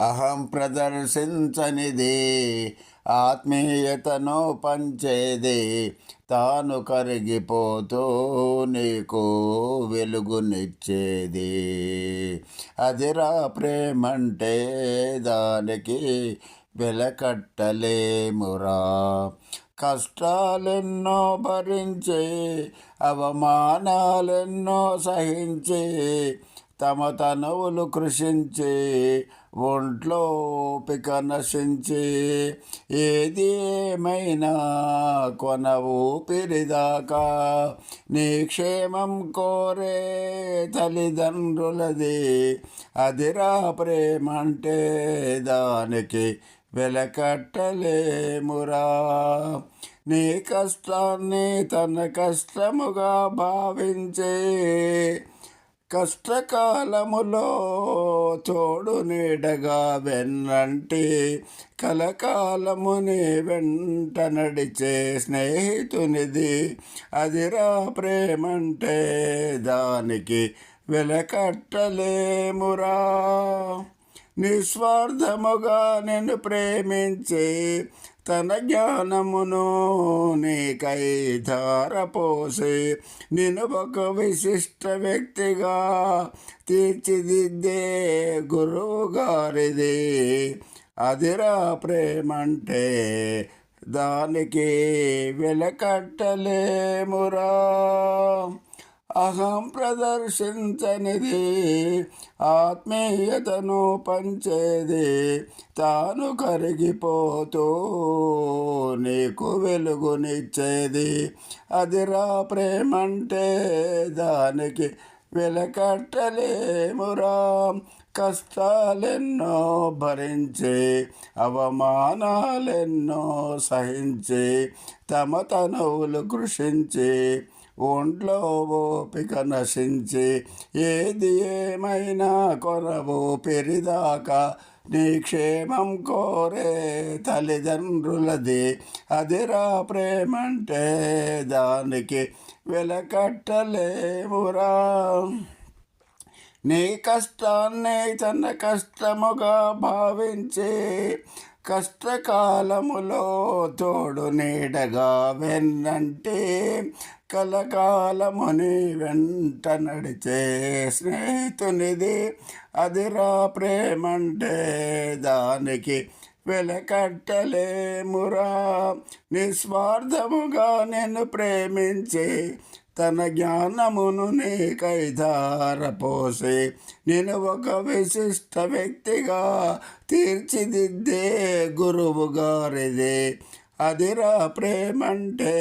అహం ప్రదర్శించనిది ఆత్మీయతను పంచేది తాను కరిగిపోతూ నీకు వెలుగునిచ్చేది. అదిరా ప్రేమంటే దానికి వెలకట్టలేమురా. కష్టాలెన్నో భరించి అవమానాలెన్నో సహించి తమ తనువులు కృషించి ఒంట్లో ఓపిక నశించి ఏది ఏమైనా కొన ఊపిరిదాకా నీ క్షేమం కోరే తల్లిదండ్రులది. అదిరా ప్రేమంటే దానికి వెలకట్టలేమురా. నీ కష్టాన్ని తన కష్టముగా భావించే కష్టకాలములో తోడు నీడగా వెన్నంటి కలకాలముని వెంట నడిచే స్నేహితునిది. అదిరా ప్రేమంటే దానికి వెలకట్టలేమురా. నిస్వార్థముగా నేను ప్రేమించి తన జ్ఞానమును నీకై ధారపోసి నేను ఒక విశిష్ట వ్యక్తిగా తీర్చిదిద్దే గురువు గారిది అదిరా ప్రేమంటే దానికి వెలకట్టలేమురా. అహం ప్రదర్శించనిది. ఆత్మీయతను పంచేది తాను కరిగిపోతూ నీకు వెలుగునిచ్చేది. అదిరా ప్రేమంటే దానికి వెలకట్టలేమురా. కష్టాలెన్నో భరించి అవమానాలెన్నో సహించి తమ తనువులు కృషించి ఒంట్లో ఓపిక నశించి ఏది ఏమైనా కొరవు పెరిదాకా నీ క్షేమం కోరే తల్లిదండ్రులది. అదిరా ప్రేమంటే దానికి వెలకట్టలేమురా. నీ కష్టాన్ని తన కష్టముగా భావించి కష్టకాలములో తోడు నీడగా వెన్నంటే కలకాలముని వెంట నడిచే స్నేహితునిది అదిరా ప్రేమంటే దానికి వెలకట్టలేమురా. నిస్వార్థముగా నేను ప్రేమించి తన జ్ఞానమును నీకై ధారపోసి నేను ఒక విశిష్ట వ్యక్తిగా తీర్చిదిద్దే గురువు గారిది. అదిరా ప్రేమంటే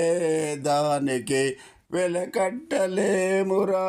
దానికి వెలకట్టలేమురా.